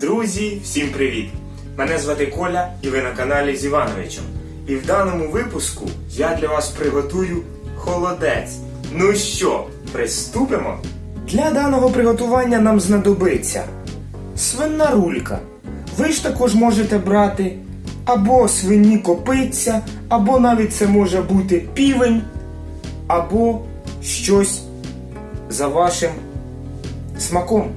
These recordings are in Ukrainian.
Друзі, всім привіт! Мене звати Коля і ви на каналі з Івановичем. І в даному випуску я для вас приготую холодець. Ну що, приступимо? Для даного приготування нам знадобиться свинна рулька. Ви ж також можете брати або свині копиця, або навіть це може бути півень, або щось за вашим смаком.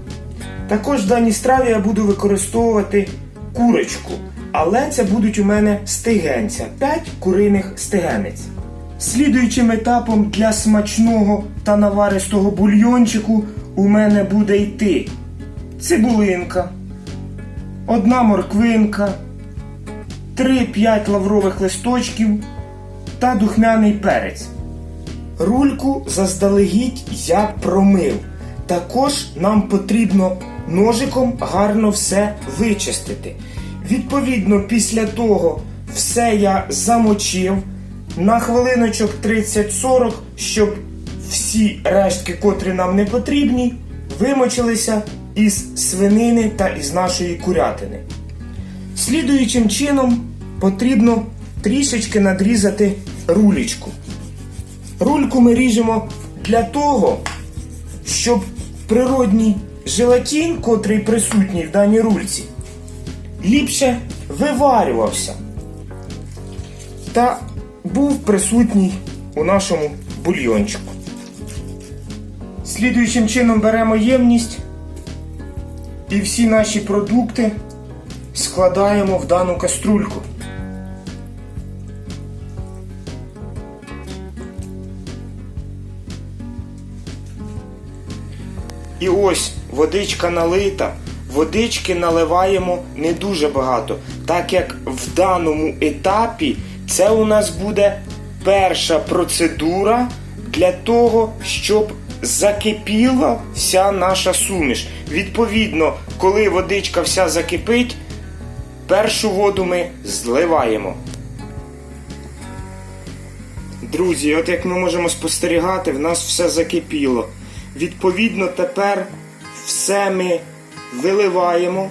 Також в даній страві я буду використовувати курочку, але це будуть у мене стегенця, 5 куриних стегенець. Слідуючим етапом для смачного та наваристого бульйончику у мене буде йти цибулинка, одна морквинка, 3-5 лаврових листочків та духмяний перець. Рульку заздалегідь я промив. Також нам потрібно ножиком гарно все вичистити. Відповідно, після того все я замочив на хвилиночок 30-40, щоб всі рештки, котрі нам не потрібні, вимочилися із свинини та із нашої курятини. Слідуючим чином потрібно трішечки надрізати рулічку. Рульку ми ріжемо для того, щоб природній желатин, котрий присутній в даній рульці, ліпше виварювався та був присутній у нашому бульйончику. Слідуючим чином беремо ємність і всі наші продукти складаємо в дану каструльку. І ось водичка налита. Водички наливаємо не дуже багато, так як в даному етапі це у нас буде перша процедура для того, щоб закипіла вся наша суміш. Відповідно, коли водичка вся закипить, першу воду ми зливаємо. Друзі, от як ми можемо спостерігати, в нас все закипіло. Відповідно, тепер все ми виливаємо.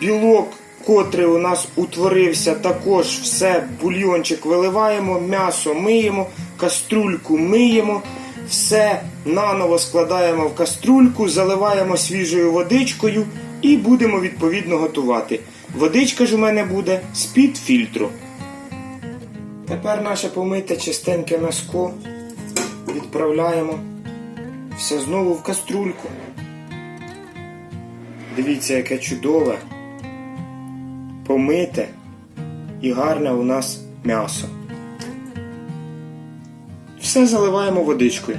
Білок, котрий у нас утворився, також все, бульйончик виливаємо, м'ясо миємо, каструльку миємо, все наново складаємо в каструльку, заливаємо свіжою водичкою і будемо відповідно готувати. Водичка ж у мене буде з-під фільтру. Тепер наше помите чистеньке м'яско відправляємо все знову в каструльку. Дивіться, яке чудове, помите і гарне у нас м'ясо. Все заливаємо водичкою.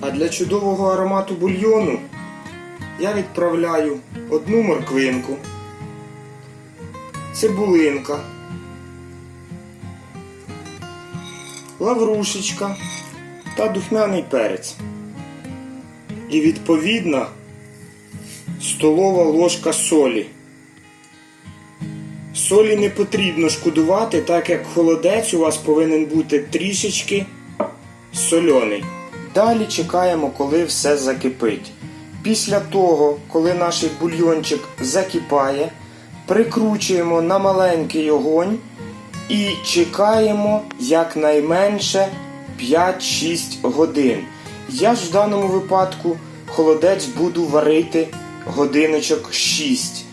А для чудового аромату бульйону я відправляю одну морквинку, цибулинка, лаврушечка та духмяний перець. І відповідна столова ложка солі. Солі не потрібно шкодувати, так як холодець у вас повинен бути трішечки сольоний. Далі чекаємо, коли все закипить. Після того, коли наш бульйончик закипає, прикручуємо на маленький огонь і чекаємо якнайменше 5-6 годин. Я ж в даному випадку холодець буду варити годиночок 6.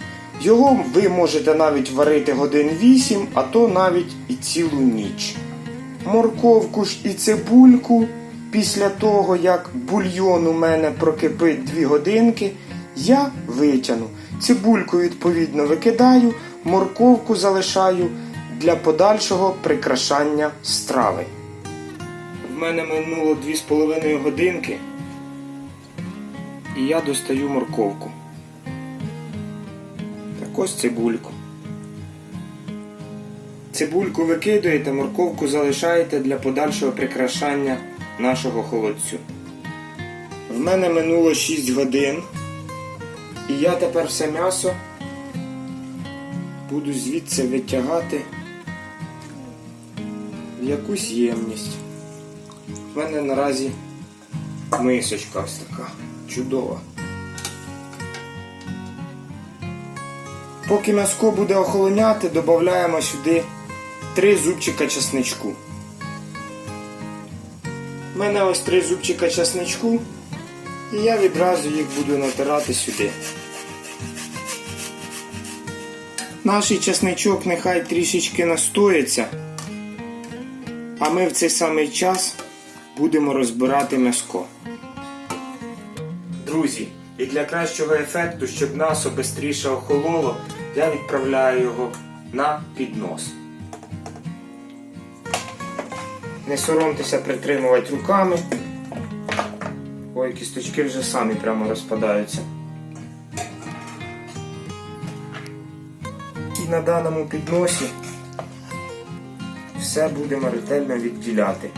Його ви можете навіть варити годин 8, а то навіть і цілу ніч. Морковку ж і цибульку після того, як бульйон у мене прокипить 2 годинки, я витягну. Цибульку, відповідно, викидаю, морковку залишаю для подальшого прикрашання страви. В мене минуло 2,5 годинки, і я достаю морковку. Так ось цибульку. Цибульку викидуєте, морковку залишаєте для подальшого прикрашання нашого холодцю. В мене минуло 6 годин, і я тепер все м'ясо буду звідси витягати якусь ємність. В мене наразі мисочка ось така. Чудова. Поки м'яско буде охолоняти, додаємо сюди 3 зубчика чесничку. У мене ось 3 зубчика чесничку, і я відразу їх буду натирати сюди. Наш чесничок нехай трішечки настоїться, а ми в цей самий час будемо розбирати м'яско. Друзі, і для кращого ефекту, щоб м'ясо швидше охололо, я відправляю його на піднос. Не соромтеся притримувати руками. Ой, кісточки вже самі прямо розпадаються. І на даному підносі все будемо ретельно відділяти.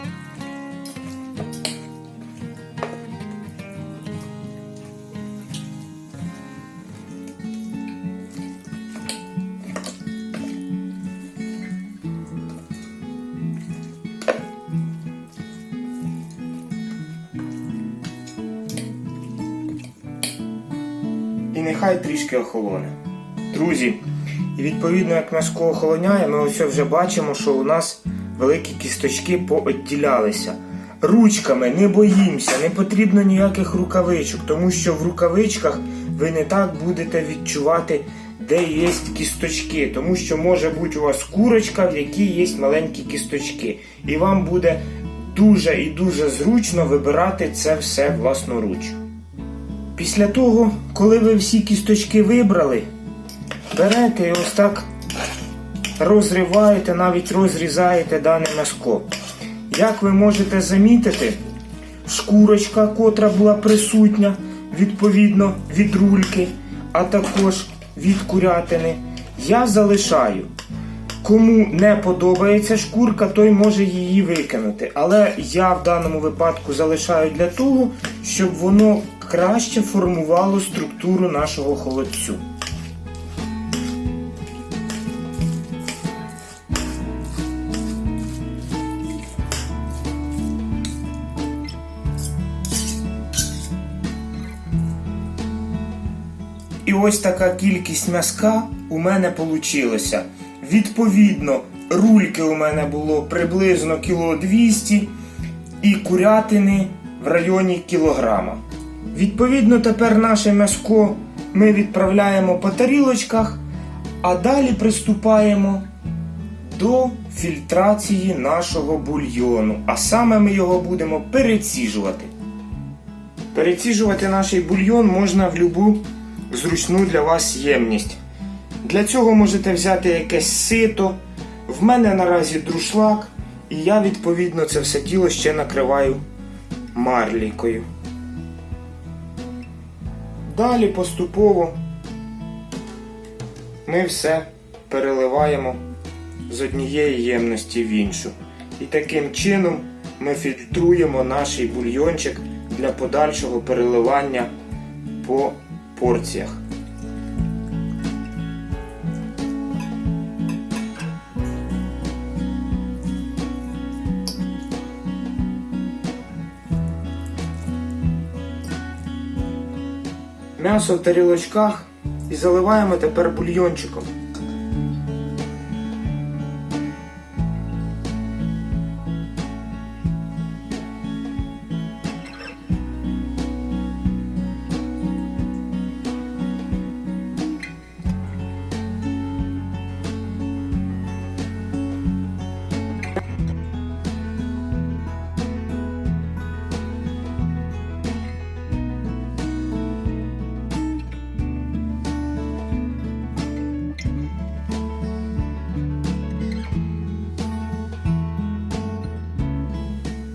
І нехай трішки охолоне. Друзі, і відповідно як м'яско охолоняє, ми ось вже бачимо, що у нас великі кісточки поодділялися. Ручками не боїмося, не потрібно ніяких рукавичок, тому що в рукавичках ви не так будете відчувати, де є кісточки, тому що може бути у вас курочка, в якій є маленькі кісточки. І вам буде дуже і дуже зручно вибирати це все власноруч. Після того, коли ви всі кісточки вибрали, берете і ось так розриваєте, навіть розрізаєте дане м'яско. Як ви можете замітити, шкурочка, котра була присутня, відповідно від рульки, а також від курятини, я залишаю. Кому не подобається шкурка, той може її викинути. Але я в даному випадку залишаю для того, щоб воно краще формувало структуру нашого холодцю. Ось така кількість м'яска у мене вийшла. Відповідно, рульки у мене було приблизно кіло 200 і курятини в районі кілограма. Відповідно, тепер наше м'яско ми відправляємо по тарілочках, а далі приступаємо до фільтрації нашого бульйону. А саме ми його будемо переціжувати. Переціжувати наш бульйон можна в будь-яку зручну для вас ємність. Для цього можете взяти якесь сито. В мене наразі друшлак, і я відповідно це все тіло ще накриваю марлікою. Далі поступово ми все переливаємо з однієї ємності в іншу. І таким чином ми фільтруємо наш бульйончик для подальшого переливання по порціях. М'ясо в тарілочках і заливаємо тепер бульйончиком.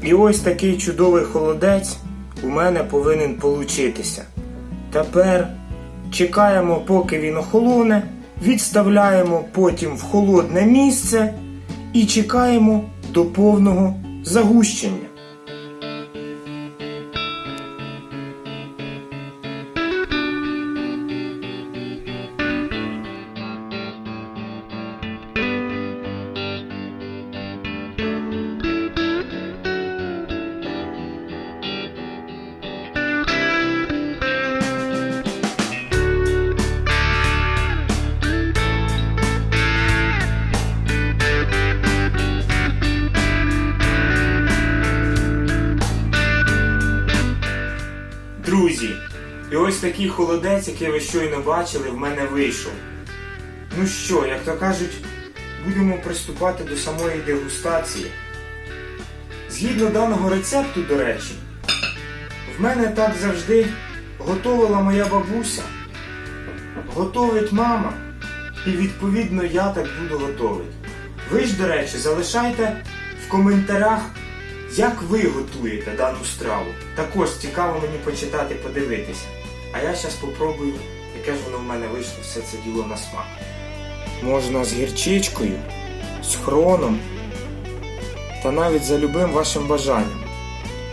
І ось такий чудовий холодець у мене повинен получитися. Тепер чекаємо, поки він охолоне, відставляємо потім в холодне місце і чекаємо до повного загущення. Такий холодець, який ви щойно бачили, в мене вийшов. Ну що, як то кажуть, будемо приступати до самої дегустації. Згідно даного рецепту, до речі, в мене так завжди готувала моя бабуся, готовить мама, і відповідно я так буду готовити. Ви ж, до речі, залишайте в коментарях, як ви готуєте дану страву. Також цікаво мені почитати, подивитися. А я зараз попробую, яке ж воно в мене вийшло все це діло на смак. Можна з гірчичкою, з хроном та навіть за любим вашим бажанням.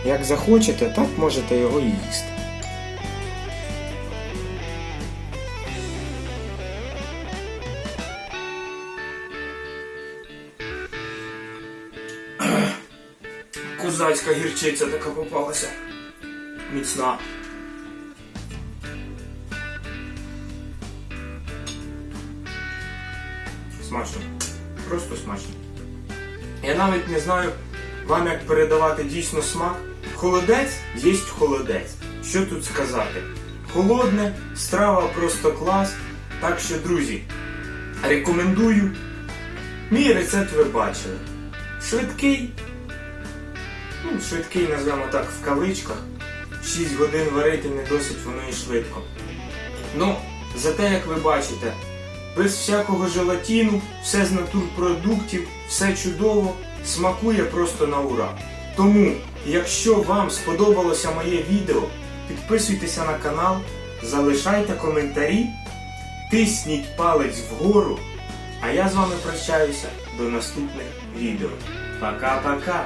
Як захочете, так можете його і їсти. Козацька гірчиця така попалася. Міцна. Смачно. Просто смачно. Я навіть не знаю вам, як передавати дійсно смак. Холодець є холодець. Що тут сказати? Холодне, страва просто клас. Так що, друзі, рекомендую. Мій рецепт ви бачили. Швидкий, ну, швидкий, назвемо так, в кавичках. 6 годин варити не досить воно і швидко. Ну, зате, як ви бачите, без всякого желатіну, все з натурпродуктів, все чудово, смакує просто на ура. Тому, якщо вам сподобалося моє відео, підписуйтеся на канал, залишайте коментарі, тисніть палець вгору, а я з вами прощаюся до наступних відео. Пока-пока!